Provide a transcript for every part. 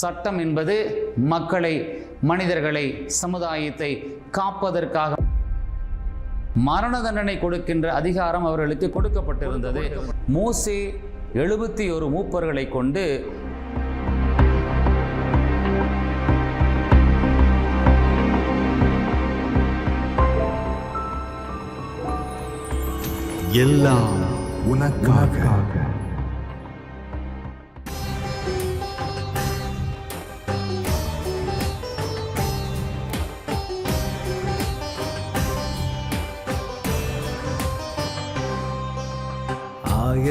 சட்டம் என்பது மக்களை மனிதர்களை சமுதாயத்தை காப்பதற்காக மரண தண்டனை கொடுக்கின்ற அதிகாரம் அவர்களுக்கு கொடுக்கப்பட்டிருந்தது. மோசே எழுபத்தி ஒரு மூப்பர்களை கொண்டு எல்லாம் உனக்காக.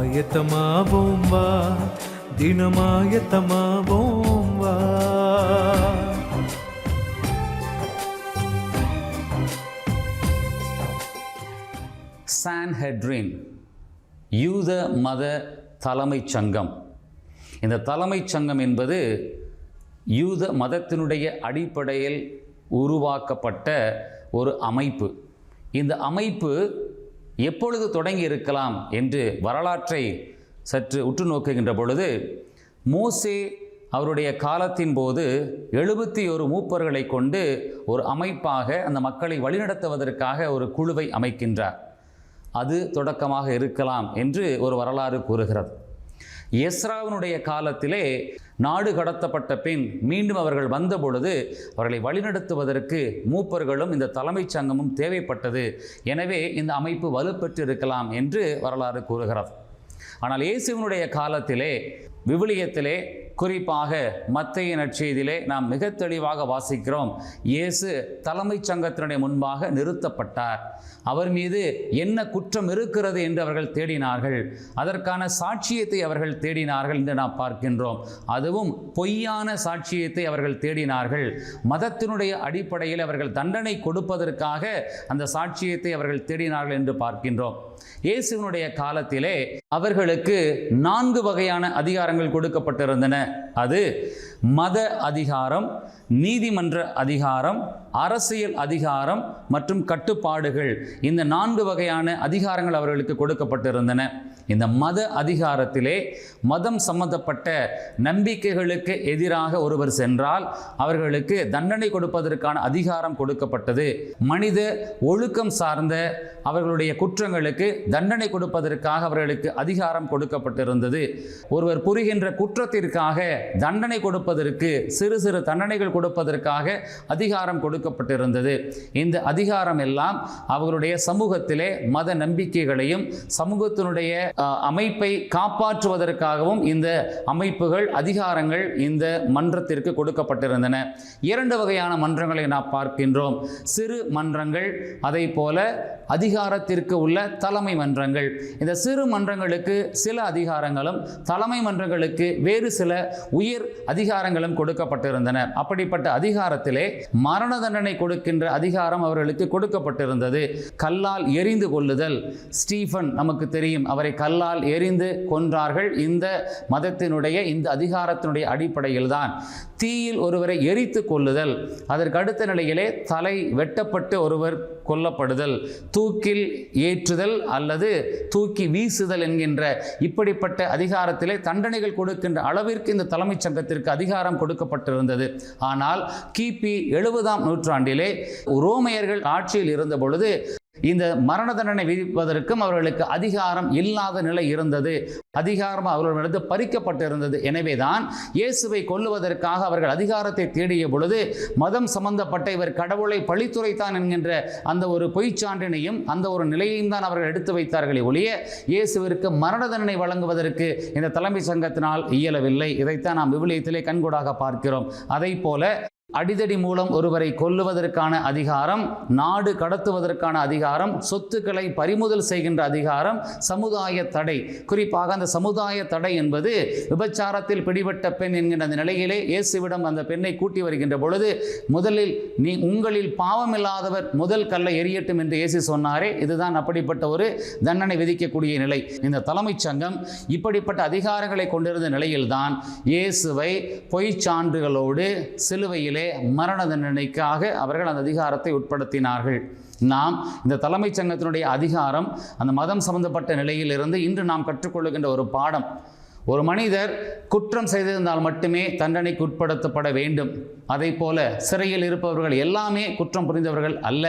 ஆயத்தமாவோம் வா. தினமாயத்தமாவோம் வா. சான்ஹெட்ரின் யூத மத தலைமைச் சங்கம். இந்த தலைமைச் சங்கம் என்பது யூத மதத்தினுடைய அடிப்படையில் உருவாக்கப்பட்ட ஒரு அமைப்பு. இந்த அமைப்பு எப்பொழுது தொடங்கி இருக்கலாம் என்று வரலாற்றை சற்று உற்று நோக்குகின்ற பொழுது மோசே அவருடைய காலத்தின் போது எழுபத்தி ஒரு மூப்பர்களை கொண்டு ஒரு அமைப்பாக அந்த மக்களை வழிநடத்துவதற்காக ஒரு குழுவை அமைக்கின்றார். அது தொடக்கமாக இருக்கலாம் என்று ஒரு வரலாறு கூறுகிறது. எஸ்ராவினுடைய காலத்திலே நாடு கடத்தப்பட்ட பின் மீண்டும் அவர்கள் வந்த பொழுது அவர்களை வழிநடத்துவதற்கு மூப்பர்களும் இந்த தலைமைச் சங்கமும் தேவைப்பட்டது. எனவே இந்த அமைப்பு வலுப்பெற்று இருக்கலாம் என்று வரலாறு கூறுகிறது. ஆனால் இயேசுவினுடைய காலத்திலே விவிலியத்திலே குறிப்பாக மத்திய நற்செய்தியிலே நாம் மிக தெளிவாக வாசிக்கிறோம். இயேசு தலைமைச் சங்கத்தினுடைய முன்பாக நிறுத்தப்பட்டார். அவர் மீது என்ன குற்றம் இருக்கிறது என்று அவர்கள் தேடினார்கள். அதற்கான சாட்சியத்தை அவர்கள் தேடினார்கள் என்று நாம் பார்க்கின்றோம். அதுவும் பொய்யான சாட்சியத்தை அவர்கள் தேடினார்கள். மதத்தினுடைய அடிப்படையில் அவர்கள் தண்டனை கொடுப்பதற்காக அந்த சாட்சியத்தை அவர்கள் தேடினார்கள் என்று பார்க்கின்றோம். இயேசுவினுடைய காலத்திலே அவர்களுக்கு நான்கு வகையான அதிகாரங்கள் கொடுக்கப்பட்டிருந்தன. அது மத அதிகாரம் நீதிமன்ற அதிகாரம் அரசியல் அதிகாரம் மற்றும் கட்டுப்பாடுகள். இந்த நான்கு வகையான அதிகாரங்கள் அவர்களுக்கு கொடுக்கப்பட்டிருந்தன. இந்த மத அதிகாரத்திலே மதம் சம்பந்தப்பட்ட நம்பிக்கைகளுக்கு எதிராக ஒருவர் சென்றால் அவர்களுக்கு தண்டனை கொடுப்பதற்கான அதிகாரம் கொடுக்கப்பட்டது. மனித ஒழுக்கம் சார்ந்த அவர்களுடைய குற்றங்களுக்கு தண்டனை கொடுப்பதற்காக அவர்களுக்கு அதிகாரம் கொடுக்கப்பட்டிருந்தது. ஒருவர் புரிகின்ற குற்றத்திற்காக தண்டனை கொடுப்பதற்கு சிறு சிறு தண்டனைகள் கொடுப்பதற்காக அதிகாரம் கொடுக்கப்பட்டிருந்தது. இந்த அதிகாரம் எல்லாம் அவர்களுடைய சமூகத்திலே மத நம்பிக்கைகளையும் சமூகத்தினுடைய அமைப்பை காப்பாற்றுவதற்காகவும் இந்த அமைப்புகள் அதிகாரங்கள் இந்த மன்றத்திற்கு கொடுக்கப்பட்டிருந்தன. இரண்டு வகையான மன்றங்களை நாம் பார்க்கின்றோம். சிறு மன்றங்கள் அதை போல அதிகாரத்திற்கு உள்ள தலைமை மன்றங்கள். இந்த சிறு மன்றங்களுக்கு சில அதிகாரங்களும் தலைமை மன்றங்களுக்கு வேறு சில உயர் அதிகாரங்களும் கொடுக்கப்பட்டிருந்தன. அப்படிப்பட்ட அதிகாரத்திலே மரண தண்டனை கொடுக்கின்ற அதிகாரம் அவர்களுக்கு கொடுக்கப்பட்டிருந்தது. கல்லால் எரிந்து கொள்ளுதல். ஸ்டீஃபன் நமக்கு தெரியும் அவரை கல்லால் எரிந்து கொன்றார்கள். இந்த மதத்தினுடைய இந்த அதிகாரத்தினுடைய அடிப்படையில் தான் தீயில் ஒருவரை எரித்து கொள்ளுதல். அதற்கு அடுத்த நிலையிலே தலை வெட்டப்பட்டு ஒருவர் கொல்லப்படுதல் தூக்கில் ஏற்றுதல் அல்லது தூக்கி வீசுதல் என்கின்ற இப்படிப்பட்ட அதிகாரத்திலே தண்டனைகள் கொடுக்கின்ற அளவிற்கு இந்த தலைமைச் சங்கத்திற்கு அதிகாரம் கொடுக்கப்பட்டிருந்தது. ஆனால் கிபி எழுபதாம் நூற்றாண்டிலே ரோமையர்கள் ஆட்சியில் இருந்த பொழுது இந்த மரண தண்டனை விதிப்பதற்கும் அவர்களுக்கு அதிகாரம் இல்லாத நிலை இருந்தது. அதிகாரம் அவர்களிடத்து பறிக்கப்பட்டிருந்தது. எனவேதான் இயேசுவை கொல்லுவதற்காக அவர்கள் அதிகாரத்தை தேடிய பொழுது மதம் சம்பந்தப்பட்ட இவர் கடவுளை பழித்துரைத்தான் என்கின்ற அந்த ஒரு பொய்ச்சான்றினையும் அந்த ஒரு நிலையையும் தான் அவர்கள் எடுத்து வைத்தார்களே ஒழிய இயேசுவிற்கு மரண தண்டனை வழங்குவதற்கு இந்த தலைமை சங்கத்தினால் இயலவில்லை. இதைத்தான் நாம் விவிலியத்திலே கண்கூடாக பார்க்கிறோம். அதை போல அடிதடி மூலம் ஒருவரை கொல்லுவதற்கான அதிகாரம் நாடு கடத்துவதற்கான அதிகாரம் சொத்துக்களை பறிமுதல் செய்கின்ற அதிகாரம் சமுதாய தடை. குறிப்பாக அந்த சமுதாய தடை என்பது விபச்சாரத்தில் பிடிபட்ட பெண் என்கின்ற அந்த நிலையிலே இயேசுவிடம் அந்த பெண்ணை கூட்டி வருகின்ற பொழுது முதலில் நீ உங்களில் பாவமில்லாதவர் முதல் கல்லை எரியட்டும் என்று இயேசு சொன்னாரே. இதுதான் அப்படிப்பட்ட ஒரு தண்டனை விதிக்கக்கூடிய நிலை. இந்த தலைமைச் சங்கம் இப்படிப்பட்ட அதிகாரங்களை கொண்டிருந்த நிலையில்தான் இயேசுவை பொய்ச் சான்றுகளோடு சிலுவையிலே மரண தண்டனைக்காக அவர்கள் அந்த அதிகாரத்தை உட்படுத்தினார்கள். நாம் இந்த தலைமைச் சங்கத்தினுடைய அதிகாரம் அந்த மதம் சம்பந்தப்பட்ட நிலையிலிருந்து இன்று நாம் கற்றுக்கொள்ளுகின்ற ஒரு பாடம். ஒரு மனிதர் குற்றம் செய்திருந்தால் மட்டுமே தண்டனைக்கு உட்படுத்தப்பட வேண்டும். அதை போல சிறையில் இருப்பவர்கள் எல்லாமே குற்றம் புரிந்தவர்கள் அல்ல.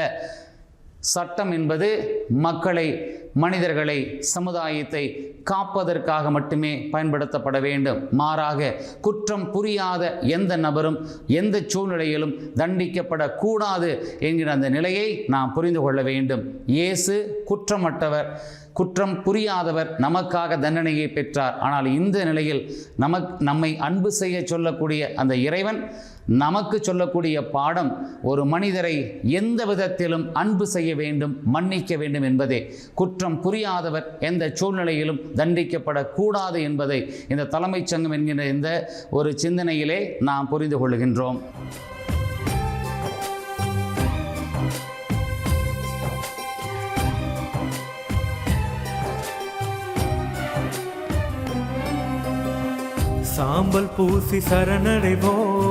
சட்டம் என்பது மக்களை மனிதர்களை சமுதாயத்தை காப்பதற்காக மட்டுமே பயன்படுத்தப்பட வேண்டும். மாறாக குற்றம் புரியாத எந்த நபரும் எந்த சூழ்நிலையிலும் தண்டிக்கப்படக்கூடாது என்கிற அந்த நிலையை நாம் புரிந்து கொள்ள வேண்டும். இயேசு குற்றமற்றவர் குற்றம் புரியாதவர் நமக்காக தண்டனையை பெற்றார். ஆனால் இந்த நிலையில் நமக் நம்மை அன்பு செய்ய சொல்லக்கூடிய அந்த இறைவன் நமக்கு சொல்லக்கூடிய பாடம் ஒரு மனிதரை எந்த விதத்திலும் அன்பு செய்ய வேண்டும் மன்னிக்க வேண்டும் என்பதே. குற்றம் புரியாதவர் எந்த சூழ்நிலையிலும் தண்டிக்கப்படக்கூடாது என்பதை இந்த தலைமைச் சங்கம் என்கின்ற இந்த ஒரு சிந்தனையிலே நாம் புரிந்து கொள்கின்றோம். சாம்பல் பூசி சரணடைவோம்.